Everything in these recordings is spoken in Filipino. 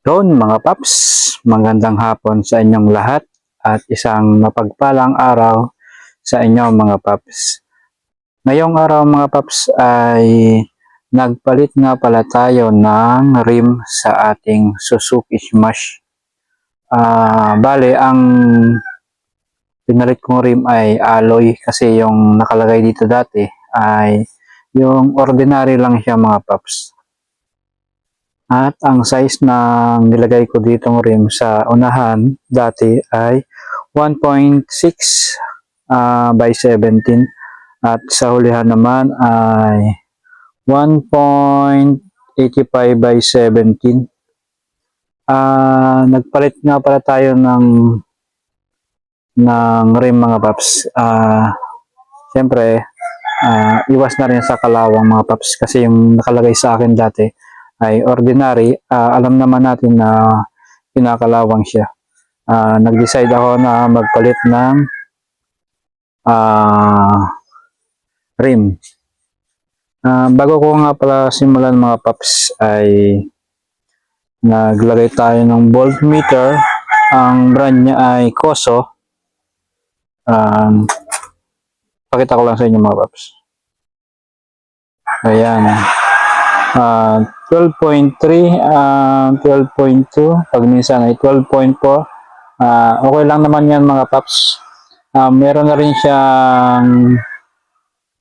Doon mga paps, magandang hapon sa inyong lahat at isang mapagpalang araw sa inyong mga paps. Ngayong araw mga paps ay nagpalit nga pala tayo ng rim sa ating Suzuki Smash. Ah, bale, ang pinalit kong rim ay alloy kasi yung nakalagay dito dati ay yung ordinary lang siya mga paps. At ang size na nilagay ko ditong rim sa unahan dati ay 1.6 ah, by 17 at sa hulihan naman ay 1.85 by 17. Ah, nagpalit nga pala tayo ng ng rim mga paps. Ah, Siyempre, ah, iwas na rin sa kalawang mga paps kasi yung nakalagay sa akin dati ay ordinary, ah, alam naman natin na kinakalawang siya. Ah, nag-decide ako na magpalit ng ah, rim. Ah, bago ko nga pala simulan mga paps ay naglagay tayo ng voltmeter. Ang brand niya ay Koso. Um, pakita ko lang sa inyo mga paps. Ayan. Ah, 12.3, ah, 12.2, pag minsan ay 12.4. Ah, okay lang naman yan mga paps. Ah, meron na rin siyang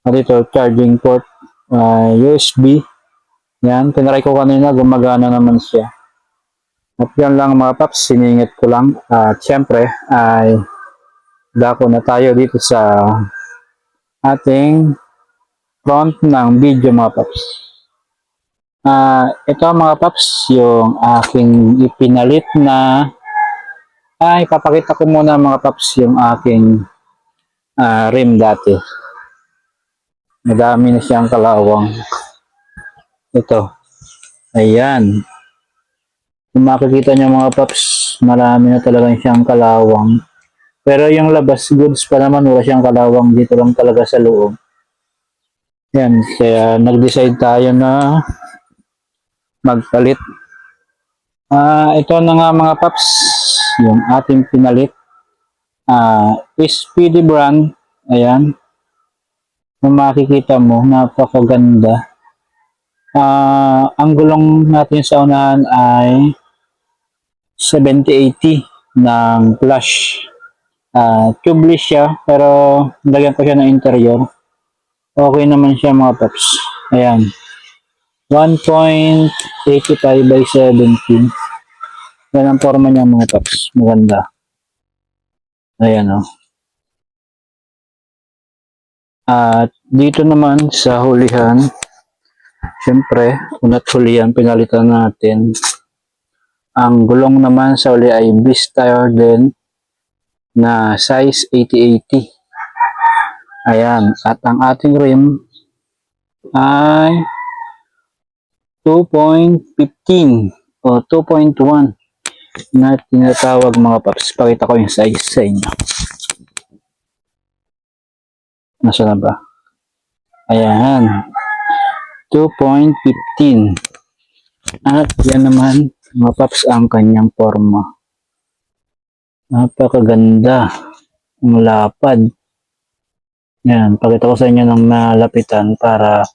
ah, dito, charging port, ah, USB. Yan, tinry ko kanina, gumagana naman siya. At yan lang mga paps, siningit ko lang. At syempre, ay dako na tayo dito sa ating front ng video mga paps. Ah, ito mga paps, yung aking ipinalit na ay papakita ko muna mga paps yung aking ah, rim dati. Madami na siyang kalawang. Ito. Ayan. Kung makikita niyo mga paps, marami na talaga siyang kalawang. Pero yung labas goods pa naman, wala siyang kalawang dito lang talaga sa loob. Yan, kaya nag-decide tayo na magpalit. Ah, ito na nga mga paps, yung ating pinalit. Ah, SPD brand. Ayan. Kung makikita mo, napakaganda. Ah, ang gulong natin sa unahan ay 7080 ng flash. Ah, tubeless siya, pero lagyan ko siya ng interior. Okay naman siya mga paps. Ayan. 1.85 by 17. Yan ang forma niya mga paps. Maganda. Ayan o. At dito naman sa hulihan, syempre, una't hulihan, pinalitan natin. Ang gulong naman sa huli ay Vista din na size 8080. Ayan. At ang ating rim ay 2.15 o 2.1 na tinatawag mga paps. Pakita ko yung size sa inyo. Nasa na ba? Ayan. 2.15 at yan naman mga paps ang kanyang forma. Napakaganda. Ang lapad. Yan. Pakita ko sa inyo ng malapitan para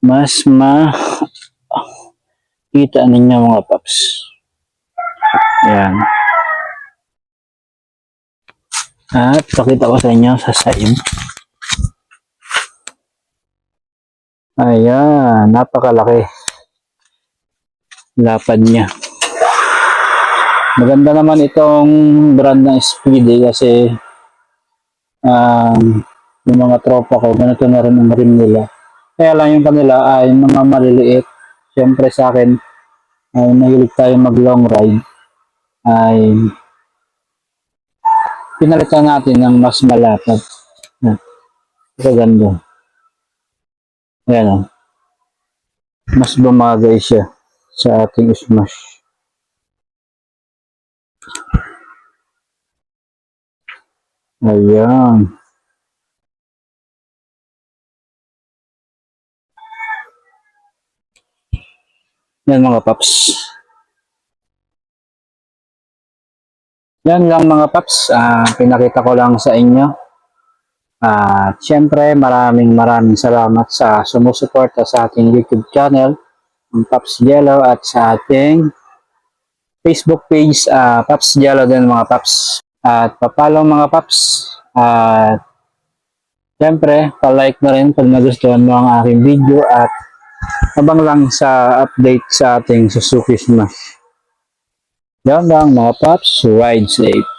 mas ma kita ninyo mga paps. Yan. At pakita ko sa inyo sa side. Ayan, napakalaki. Lapad niya. Maganda naman itong brand ng Speedy kasi um, yung mga tropa ko, ganito na rin ang rim nila. Kaya lang yung kanila ay mga maliliit. Siyempre sa akin, ay nahilig tayo mag long ride. Ay pinalitan natin ng mas malapad. Kaganda. Ayan o. Mas bumagay siya sa ating smash. Ayan. Yan mga paps. Yan lang mga paps, ah, pinakita ko lang sa inyo. At syempre, maraming maraming salamat sa sumusuporta sa ating YouTube channel, ang Paps Yellow at sa ating Facebook page, ah, Paps Yellow din mga paps. At papalo mga paps. At syempre, palike na rin pag nagustuhan mo ang aking video at abang lang sa update sa ating Suzuki Smash. Yan lang mga paps, ride safe.